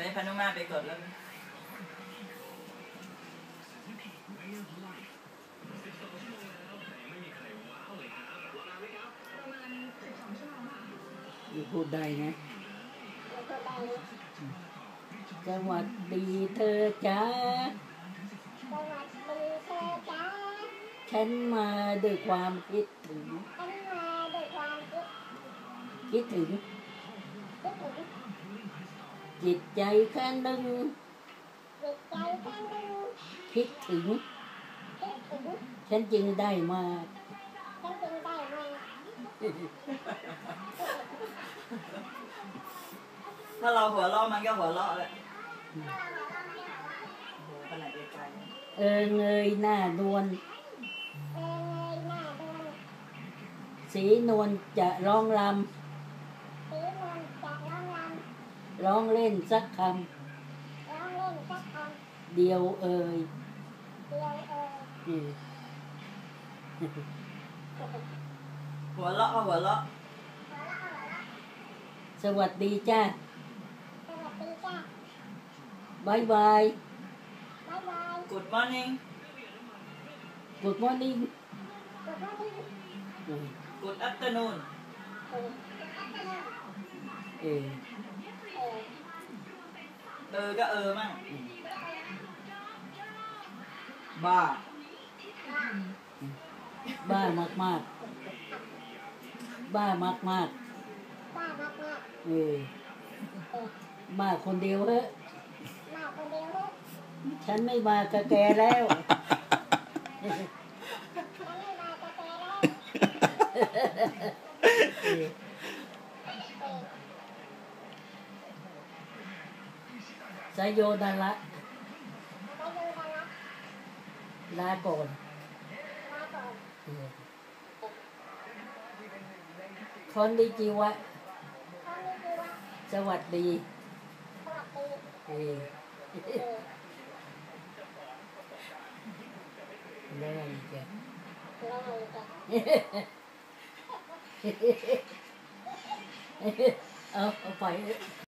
ดี๋ยวให้พานุมาไปกดแล้วอยู่พูดได้นะแล้วก็ได้สวัสดีเธอจ้าสวัสดีเธอจ้าฉันมาด้วยความคิดถึงฉันมาด้วยความคิดคิดถึงคิดถึง จิตใจแค่หนึ่งจิตใจแค่หนึ่งคิดถึงคิดถึง ฉันจึงได้มาฉันจึงได้มาถ้าเราหัวเราะมันก็หัวเราะแหละถ้าเราหัวเราะไม่หัวเราะโอ้โหขนาดไกลเออเงยหน้านวลเอ่ยหน้าดวงสีนวลจะร้องลสีนวลจะร้องรำ ร้องเล่นสักคำร้องเล่นสักคำเดียวเอ่ยำเดียวเอ่ยอืมๆหัวเราะก็หัวเราะหัวเราะหัวเราะสวัสดีจ้าสวัสดีจ้าบายบาย บ๊ายบาย Good morning Good morning สุภาพบุรุษอืม Good afternoon เอออัตโนเออเออ เออก็เออมั่งอืมบ้า บ้ามากมากๆบ้ามากมากบ้ามากมากๆเออเออบ้าคนเดียวเฮ้ยมาคนเดียวเถอะฉันไม่มากับแกแล้ว ฉันไม่มากับแกแล้ว เออ เออ สายโยนาระไปดูกันละลาก่อนลาก่อนเออคอนดิจิวะ สวัสดีเออเออแล้ะไรอีกอะแล้วไงกันเอาเอาไป